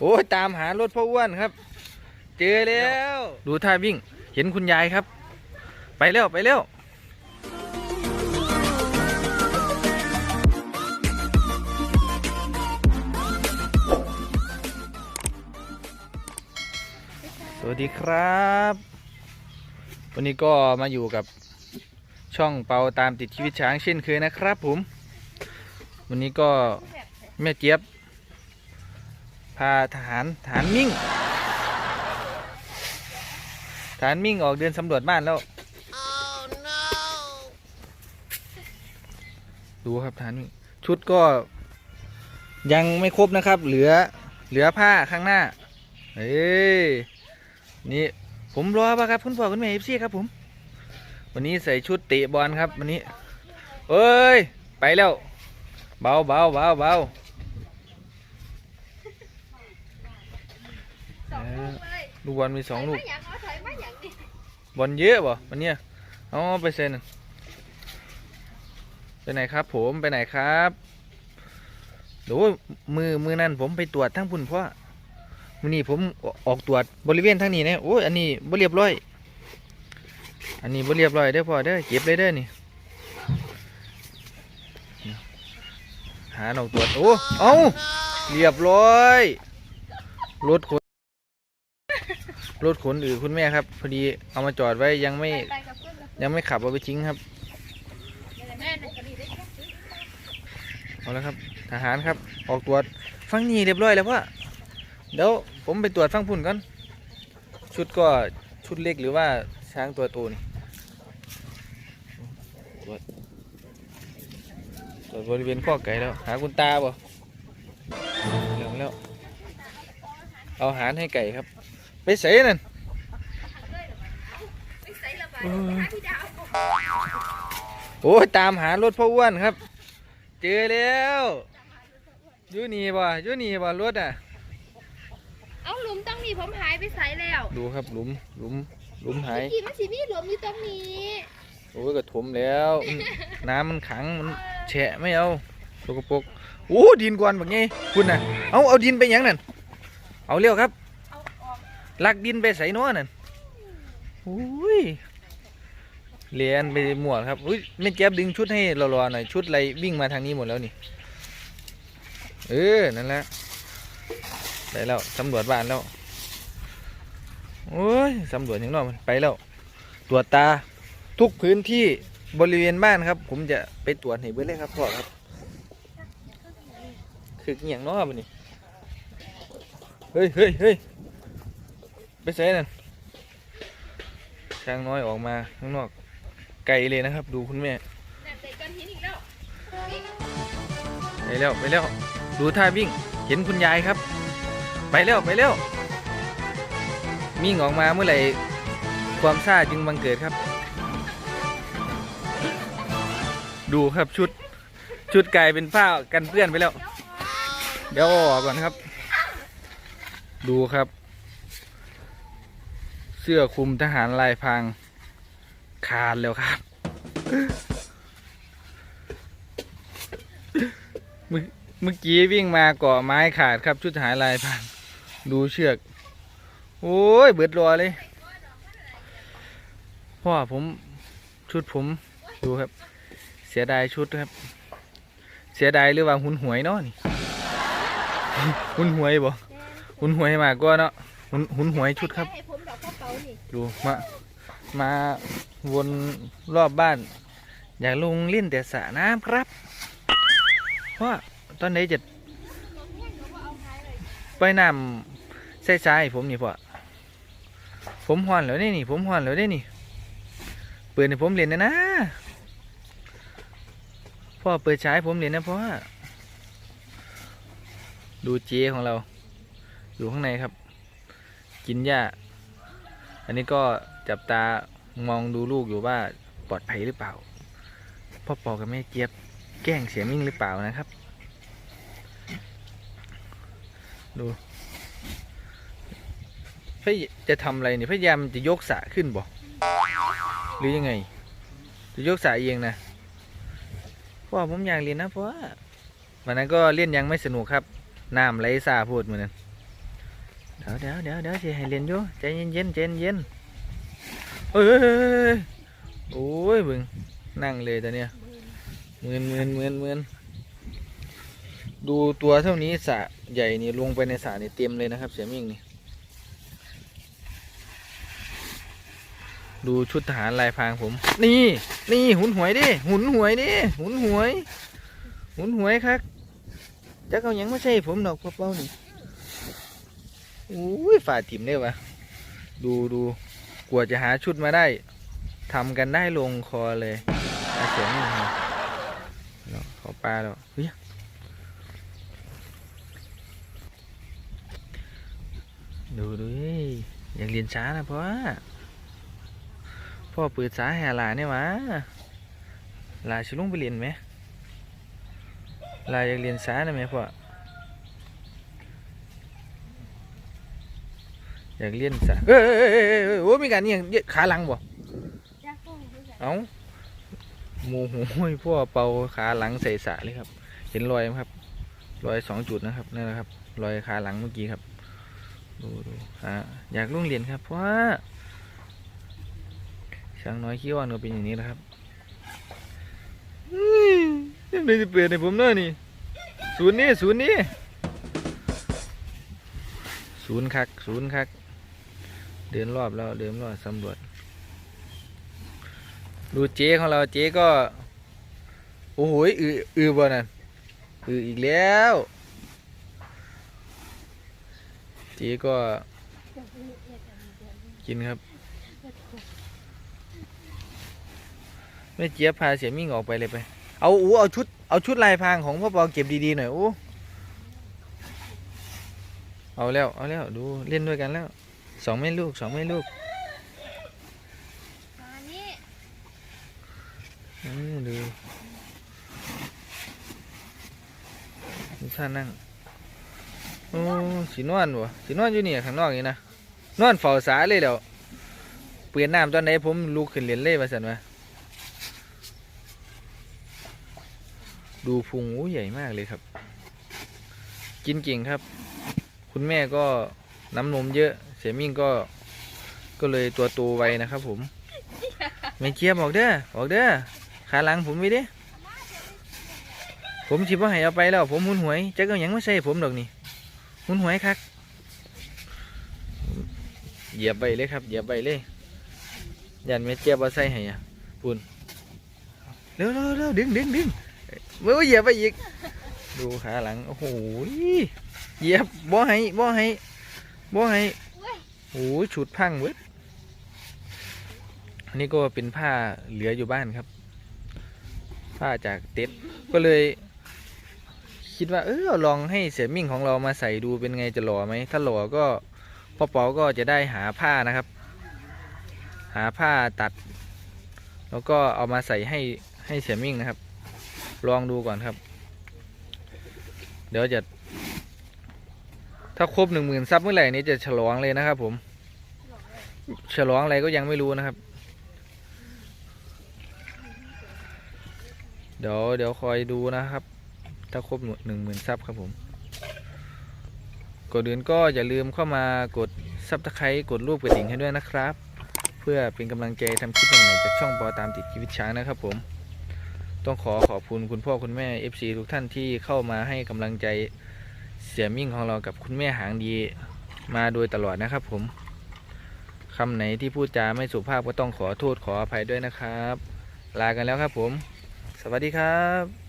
โอ้ยตามหารถพ่ออ้วนครับ เจอแล้ว ดูท่าวิ่ง เห็นคุณยายครับ ไปเร็ว ไปเร็วสวัสดีครับ วันนี้ก็มาอยู่กับช่องเปาตามติดชีวิตช้างเช่นเคยนะครับผม วันนี้ก็ แม่เจี๊ยบ พาทหารทหารมิ่งทหารมิ่งออกเดินสำรวจบ้านแล้วดูครับทหารมิ่ง ชุดก็ยังไม่ครบนะครับ เหลือเหลือผ้าข้างหน้าเฮ้ย นี่ผมรอปะครับ คุณพ่อคุณแม่เอฟซีครับผม วันนี้ใส่ชุดเตะบอลครับ วันนี้ เอ้ย ไปแล้ว เบาเบาเบาเบา สอง ลูกเลยลูกบอลมีสองลูกถยมาอย่างเอาถอยมาอย่างนี้บอลเยอะบ่วันเนี้ยเอาไปเซ็นไปไหนครับ ผมไปไหนครับโอ้มือมือนั่นผมไปตรวจทั้งพุ่นเพราะวันนี้ผมออกตรวจบริเวณทั้งนี้นะโอ้ยอันนี้บ่เรียบร้อย อันนี้บ่เรียบร้อยเด้อพ่อเด้อเก็บเลยเด้อนี่หาออกตรวจโอ้เอาเรียบร้อยรถขน รถขนอือคุณแม่ครับ พอดีเอามาจอดไว้ยังไม่ไปกับเพื่อนกับยังไม่ขับเอาไปทิ้งครับแม่นั่นก็ดีได้แค่เอาแล้วครับ ทหารครับ ออกตรวจฟังนี่เรียบร้อยแล้วพ่อเดี๋ยวผมไปตรวจฟังพุ่นก่อนชุดก็ชุดเล็กหรือว่าช้างตัวโตนี่ตรวจตรวจบริเวณข้อไก่แล้ว หาคุณตาบ่เร็วแล้วเอาอาหารให้ไก่ครับ ไปใส่นั่นไม่ใส่ระบายหาพี่ดาวโอ้ยตามหารถพ่ออ้วนครับ เจอแล้วอยู่นี่บ่อยู่นี่บ่รถอะเอาหลุมตรงนี้ผมหายไปใส่แล้ว ดูครับหลุมหลุมหลุมหายเมื่อกี้มันสิมีหลุมอยู่ตรงนี้โอ้ยก็ถมแล้วอืมน้ำมันขังมันแฉะไม่เอาสกปรกโอ้ดินกวนแบบนี้คุณน่ะเอาเอาดินไปหยังนั่นเอาเร็วครับเอาออก ลักดินไปใส่น้อนั่นโอ้ยเลียนไปหมวดครับอุ้ยไม่แก็บดึงชุดให้รอๆหน่อยชุดอะไรวิ่งมาทางนี้หมดแล้วนี่ เออ นั่นแหละไปแล้วสำรวจบ้านแล้วโอ้ยสำรวจอย่างนอกมันไปแล้ว ตรวจตาทุกพื้นที่บริเวณบ้านครับ ผมจะไปตรวจให้เบิดเลยครับพ่อครับ คืออย่างน้อบันนี้เฮ้ยเฮ้ยเฮ้ย ไปใส่นั่นช้างน้อยออกมาข้างนอกไกลเลยนะครับ ดูคุณแม่นั่นใส่ก้อนหินอีกแล้วไปแล้วไปแล้วดูท่าวิ่งเห็นคุณยายครับ ไปแล้วไปแล้วมิ่งออกมาเมื่อไหร่ความซ่าจึงบังเกิดครับ ดูครับชุดชุดกลายเป็นผ้ากันเปื้อนไปแล้ว เดี๋ยวเอาออกก่อนครับ ดูครับเสื้อคลุมทหารลายพรางขาดแล้วครับเมื่อกี้วิ่งมาเกาะไม้ขาดครับ ชุดทหารลายพรางดูเชือก โอ้ยเบิดรอเลย พ่อผมชุดผมดูครับ เสียดายชุดครับ เสียดายหรือว่าหุนหวยเนาะนี่ หุนหวยบ่หุนหวยมากกว่าเนาะ หุนหุนหวยชุดครับ ให้ผมดอกกระเป๋านี่ดูมามาวนรอบบ้าน อยากลงเล่นแต่สระน้ำครับเพราะตอนนี้จะไปน้ำใส่ทรายผมนี่พ่อผมห่อนแล้วนี่นี่ ผมห่อนแล้วนี่นี่เปิดให้ผมเล่นนะนะพ่อเปิดฉายให้ผมเล่นนะพ่อดูเจของเรา อยู่ข้างในครับ กินหญ้า อันนี้ก็จับตามองดูลูกอยู่ว่าปลอดภัยหรือเปล่า พ่อปอกับแม่เจี๊ยบแกล้งเสียมิ่งหรือเปล่านะครับ ดูพี่จะทำอะไรเนี่ยพยายามจะยกสะขึ้นบ่หรือยังไง จะยกสะเองนะพ่อผมอยากเรียนนะพ่อวันนั้นก็เล่นยังไม่สนุกครับน้ำไหลสาพูดเหมือนนั้น เดี๋ยวเดี๋ยวเดี๋ยวเดี๋ยวสิให้เล่นอยู่ใจเย็นเย็นใจเย็นเอ้ยเอ้ยเอ้ยโอ้ยบึงนั่งเลยตอนเนี้ยมือนเมือนเมือนเมือนดูตัวเท่านี้สระใหญ่นี่ลงไปในสระนี่เต็มเลยนะครับ เสียมิ่งนี่ดูชุดทหารลายพรางผม นี่ นี่หุนหวยดิหุนหวยดิหุนหวย หุนหวยครับจักเอาหยังไม่ใช่ผมดอกเป้าๆนี่ อุ้ยฝ่าถิ่มได้วะดูดูกว่าจะหาชุดมาได้ทำกันได้ลงคอเลยอาเสียงนี่เนาะขาปลาแล้วเฮ้ยดูดูยอยากเรียนช้านะพ่อพ่อเปิดสาแห่หลานเนี่ยวะหลานชิลุงไปเรียนไหมหลายอยากเรียนสาได้ไหมพ่อ อยากเรียนสาเอ้ยเอ้ยเอ้ยเอ้ยเอ้ยโอ้มีการนี่ยังขาหลังบ่จ้าโก้รู้จักเอ้าโมโหยพ่อเป่าขาหลังใส่สาเลยครับ เห็นรอยไหมครับ รอยสองจุดนะครับนั่นนะครับ รอยขาหลังเมื่อกี้ครับ ดูดูอ่าอยากลุ่งเรียนครับ เพราะว่าช้างน้อยขี้อ้อนก็เป็นอย่างนี้นะครับอื้อยังไงจะเปลี่ยนให้ผมเน้อนี่ศูนย์นี่ศูนย์นี่ศูนย์คักศูนย์คัก เดินรอบแล้วเดินรอบสำรวจ ดูเจ๊ของเราเจ๊ก็ โอ้โหอืออือบ่นั่นอืออีกแล้ว เจ๊ก็กินครับ แม่เจี๊ยบพาเสียมิ่งออกไปเลยไป เอาอูเอาชุด เอาชุดลายพรางของพ่อปอเก็บดีๆหน่อยอู้เอาแล้ว เอาแล้ว ดูเล่นด้วยกันแล้ว สองแม่ลูกสองแม่ลูกมานี่เออดูดูท่านั่งโอ้สีนอนวะสีนอนอยู่นี่ข้างนอกนี่นะนอนเฝ้าสาเลยเดี๋ยวเปลี่ยนน้ำตอนไหนผมลุกขึ้นเรียนเล่มาสันวะดูพุงโอ้ใหญ่มากเลยครับ กินเก่งครับ คุณแม่ก็น้ำนมเยอะ เสียมิ่งก็ก็เลยตัวโตไวนะครับผมไม่เกียบออกเด้อออกเด้อขาหลังผมไว้เด้ผมสิบ่ให้เอาไปแล้ว ผมหุนหวยจักเอาหยังมาใส่ผมดอกนี่หุนหวยคักเหยียบไปเลยครับเหยียบไปเลยยันไม่เจ็บว่าใส่ให้อะปุ่นเร็วเร็วเร็วดึงดึงดึงเมื่อเหยียบไปอีกดูขาหลังโอ้โหเหยียบบ่ให้บ่ให้บ่ให้ โอ้ยฉุดพังเว้ยอันนี้ก็เป็นผ้าเหลืออยู่บ้านครับ ผ้าจากเต็ดก็เลย คิดว่า เออลองให้เสียมิ่งของเรามาใส่ดูเป็นไงจะหล่อไหมถ้าหล่อก็พ่อเปาก็จะได้หาผ้านะครับ หาผ้าตัด แล้วก็เอามาใส่ให้ให้เสียมิ่งนะครับ ลองดูก่อนครับ เดี๋ยวจะถ้าครบหนึ่งหมื่นซับเมื่อไหร่นี้จะฉลองเลยนะครับผม ฉลองอะไรก็ยังไม่รู้นะครับ เดี๋ยวเดี๋ยวคอยดูนะครับ ถ้าครบหนึ่งหมื่นซับครับผมก่อนอื่นก็อย่าลืมเข้ามากดซับตะไคร้กดรูปกระดิ่งให้ด้วยนะครับ เพื่อเป็นกำลังใจทำคลิปใหม่ๆจากช่องปอตามติดชีวิตช้างนะครับผมต้องขอขอบคุณคุณพ่อคุณแม่ FC ทุกท่านที่เข้ามาให้กำลังใจเสียมิ่งของเรากับคุณแม่หางดีมาโดยตลอดนะครับผม คำไหนที่พูดจาไม่สุภาพก็ต้องขอโทษขออภัยด้วยนะครับ ลากันแล้วครับผม สวัสดีครับ